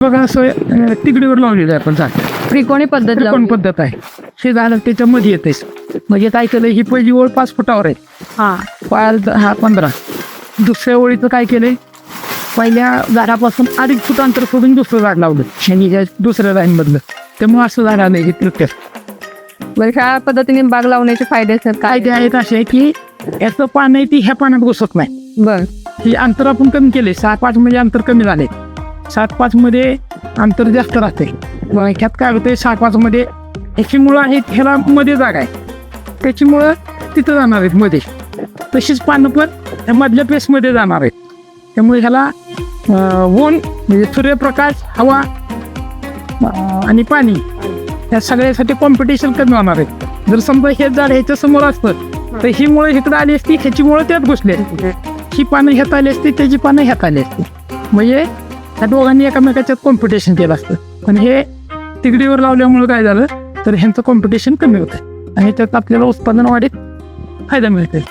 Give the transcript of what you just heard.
बघा असं तिकडीवर लावलेलं आहे आपण झाड त्रिकोणी पद्धत त्रिकोण लावली. पद्धत आहे. हे झाड त्याच्यामध्ये येते म्हणजे काय केलं ही पहिली ओळ पाच फुटावर आहे. हा. पायाला हा पंधरा. दुसऱ्या ओळीचं काय केलंय? पहिल्या झाडापासून अडीच फूट अंतर सोडून दुसरं झाड लावलं. आणि ह्या दुसऱ्या लाईन मधलं त्यामुळे असं झाड आलं हे तृतीय बरं ह्या पद्धतीने बाग लावण्याचे फायदे असतात काय काय ते आहेत असे की याचं पान आहे ती ह्या पाण्यात घुसत नाही. बर. ही अंतर आपण कमी केले सात पाच मध्ये अंतर कमी झाले सात पाचमध्ये अंतर जास्त राहते मग ह्यात काय होतं सात पाचमध्ये ह्याची मुळं आहेत ह्याला मध्ये जागा आहे. त्याची मुळं तिथं जाणार आहेत मध्ये. तशीच पानं पण ह्या मधल्या पेसमध्ये जाणार आहेत. त्यामुळे ह्याला ऊन म्हणजे सूर्यप्रकाश हवा आणि पाणी या सगळ्यासाठी कॉम्पिटिशन कमी होणार आहे. जर समजा हे झाड ह्याच्या समोर असतं तर ही मुळे इकडे आली असती ह्याची मुळे त्यात घुसली ही पानं ह्यात आली असती त्याची पानं ह्यात आली असती. म्हणजे त्या दोघांनी एकामेकाच्यात कॉम्पिटिशन केलं असतं. पण हे तिकडीवर लावल्यामुळे काय झालं? तर ह्यांचं कॉम्पिटिशन कमी होतं आणि त्यात आपल्याला उत्पादन वाढीत फायदा मिळते